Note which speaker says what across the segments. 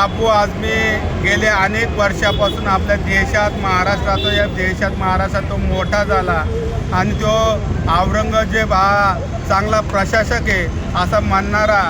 Speaker 1: अबू आझमी गेले अनेक वर्षापासून आपल्या देशात महाराष्ट्रात या देशात महाराष्ट्रात तो मोठा झाला. आणि तो औरंगजेब हा चांगला प्रशासक आहे असा म्हणणारा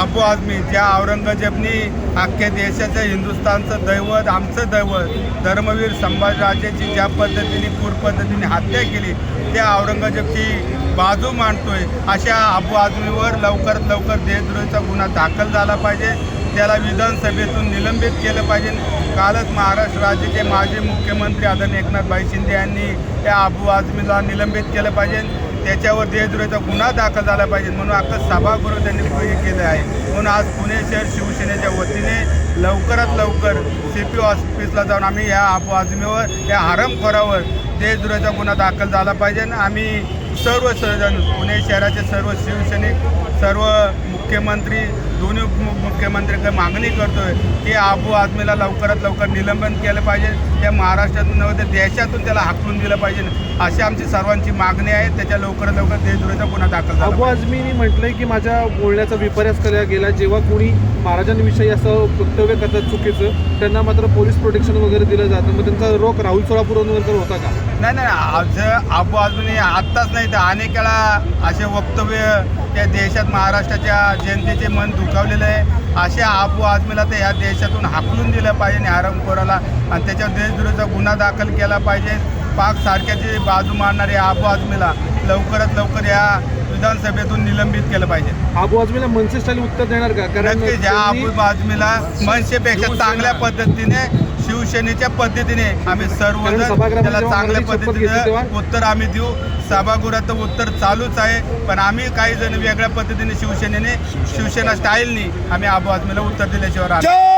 Speaker 1: अबू आझमी ज्या औरंगजेबनी अख्ख्या देशाचं हिंदुस्थानचं दैवत आमचं दैवत धर्मवीर संभाजीराजेची ज्या पद्धतीने पूर पद्धतीने हत्या केली त्या औरंगजेबची बाजू मांडतोय. अशा अबू आझमीवर लवकरात लवकर देशद्रोहीचा गुन्हा दाखल झाला पाहिजे. त्याला विधानसभेतून निलंबित केलं पाहिजे. कालच महाराष्ट्र राज्याचे माजी मुख्यमंत्री आदरणीय एकनाथभाई शिंदे यांनी त्या अबू आझमीला निलंबित केलं पाहिजे. त्याच्यावर देशद्रोहीचा गुन्हा दाखल झाला पाहिजे म्हणून अख्खं सभागृह त्यांनी हे केलं आहे. म्हणून आज पुणे शहर शिवसेनेच्या वतीने लवकरात लवकर सी पी ऑफिसला जाऊन आम्ही या अबू आझमीवर या हरमखोरावर देशद्रोहीचा गुन्हा दाखल झाला पाहिजे. आम्ही सर्व जण पुणे शहराचे सर्व शिवसैनिक सर्व मुख्यमंत्री दोन्ही मु- मुख्यमंत्र्यांकडे मागणी करतोय की अबू आझमीला लवकरात लवकर निलंबन केलं पाहिजे. त्या महाराष्ट्रातून नव्हे तर देशातून त्याला हाकलून दिलं पाहिजे. अशी आमची सर्वांची मागणी आहे. त्याच्या लवकरात लवकर देशद्रोहीचा गुन्हा दाखल झाला
Speaker 2: अबू आझमीनी म्हटलंय की माझ्या बोलण्याचा विपर्यास केला गेला. जेव्हा कोणी महाराजांविषयी असं वक्तव्य करतात चुकीचं त्यांना मात्र पोलीस प्रोटेक्शन वगैरे दिलं जातं. मग त्यांचा रोख राहुल सोलापूरवर होता का?
Speaker 1: नाही नाही आज आबू आझमीने आत्ताच नाही तर अनेक वेळा असे वक्तव्य त्या देशात महाराष्ट्राच्या जनतेचे मन दुखावलेलं आहे. अशा आबू आजमीला तर ह्या देशातून हाकलून दिलं पाहिजे हरमखोराला आणि त्याच्यावर देशद्रोहीचा गुन्हा दाखल केला पाहिजे. पाकसारख्याची बाजू मारणारे आबू आजमीला. लवकरात लवकर या विधानसभेतून निलंबित केलं पाहिजे.
Speaker 2: अबू आझमीला मनसे स्टाईल उत्तर देणार का? कारण
Speaker 1: नक्कीच या अबू आझमीला मनसेपेक्षा चांगल्या पद्धतीने शिवसेनेच्या पद्धतीने आम्ही सर्वजण
Speaker 2: सभागृहामध्ये
Speaker 1: त्याला
Speaker 2: जेव्हा
Speaker 1: चांगल्या
Speaker 2: मराठी शपथ घेतली
Speaker 1: पद्धतीने
Speaker 2: तेव्हा-
Speaker 1: उत्तर आम्ही देऊ. सभागृहात उत्तर चालूच आहे. पण आम्ही काही जण वेगळ्या पद्धतीने शिवसेनेने शिवसेना स्टाईलनी आम्ही अबू आझमीला उत्तर दिल्याशिवाय राहणार नाही.